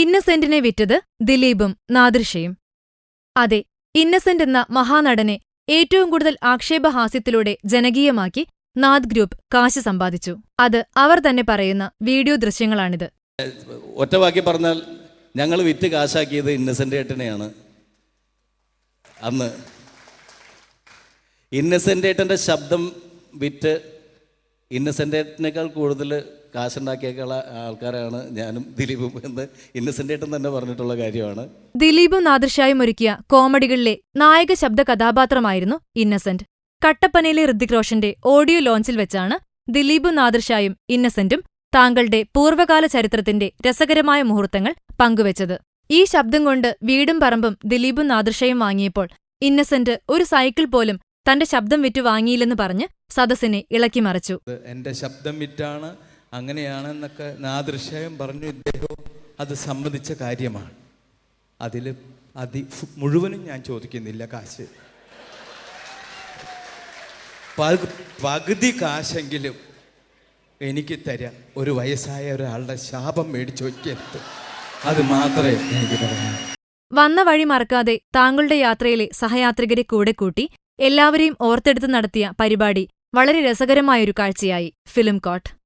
ഇന്നസെന്റിനെ വിറ്റത് ദിലീപും നാദൃശയും. അതെ ഇന്നസെന്റ് എന്ന മഹാനടനെ ഏറ്റവും കൂടുതൽ ആക്ഷേപഹാസ്യത്തിലൂടെ ജനകീയമാക്കി നാദ് ഗ്രൂപ്പ് കാശ് സമ്പാദിച്ചു. അത് അവർ തന്നെ പറയുന്ന വീഡിയോ ദൃശ്യങ്ങളാണിത്. ഒറ്റവാക്കി പറഞ്ഞാൽ ഞങ്ങൾ വിറ്റ് കാശാക്കിയത് ഇന്നസെന്റ് ഏട്ടനെയാണ്. അന്ന് ഇന്നസെന്റ് ഏട്ടന്റെ ശബ്ദം വിറ്റ് ഇന്നസെന്റ് ഏട്ടനേക്കാൾ കൂടുതൽ കാശുണ്ടാക്കിയേക്കുള്ള ആൾക്കാരാണ് ഞാനും ദിലീപും എന്ന് തന്നെ പറഞ്ഞിട്ടുള്ള കാര്യമാണ്. ദിലീപും നാദൃശായും ഒരുക്കിയ കോമഡികളിലെ നായക ശബ്ദ കഥാപാത്രമായിരുന്നു ഇന്നസെന്റ് കട്ടപ്പനയിലെ ഋതിക് റോഷന്റെ ഓഡിയോ ലോഞ്ചിൽ വെച്ചാണ് ദിലീപും നാദൃശായും ഇന്നസെന്റും താങ്കളുടെ പൂർവകാല ചരിത്രത്തിന്റെ രസകരമായ മുഹൂർത്തങ്ങൾ പങ്കുവച്ചത്. ഈ ശബ്ദം കൊണ്ട് വീടും പറമ്പും ദിലീപും നാദൃശയും വാങ്ങിയപ്പോൾ ഇന്നസെന്റ് ഒരു സൈക്കിൾ പോലും തന്റെ ശബ്ദം വിറ്റു വാങ്ങിയില്ലെന്ന് പറഞ്ഞ് സദസ്സിനെ ഇളക്കിമറിച്ചു മറിച്ചു. എന്റെ ശബ്ദം വിറ്റാണ് അങ്ങനെയാണെന്നൊക്കെ നാദൃശ്യം പറഞ്ഞു ഇദ്ദേഹം അത് സമ്മതിച്ച കാര്യമാണ്. അതിൽ അതി മുഴുവനും ഞാൻ ചോദിക്കുന്നില്ല കാശ്. പകു- പകുതി കാശെങ്കിലും എനിക്ക് തരാം ഒരു വയസ്സായ ഒരാളുടെ ശാപം മേടിച്ചു വയ്ക്കരുത്. അത് മാത്രമേ എനിക്ക് പറയാൻ. വന്ന വഴി മറക്കാതെ താങ്കളുടെ യാത്രയിലെ സഹയാത്രികരെ കൂടെ കൂട്ടി എല്ലാവരെയും ഓർത്തെടുത്ത് നടത്തിയ പരിപാടി വളരെ രസകരമായൊരു കാഴ്ചയായി. Film coat.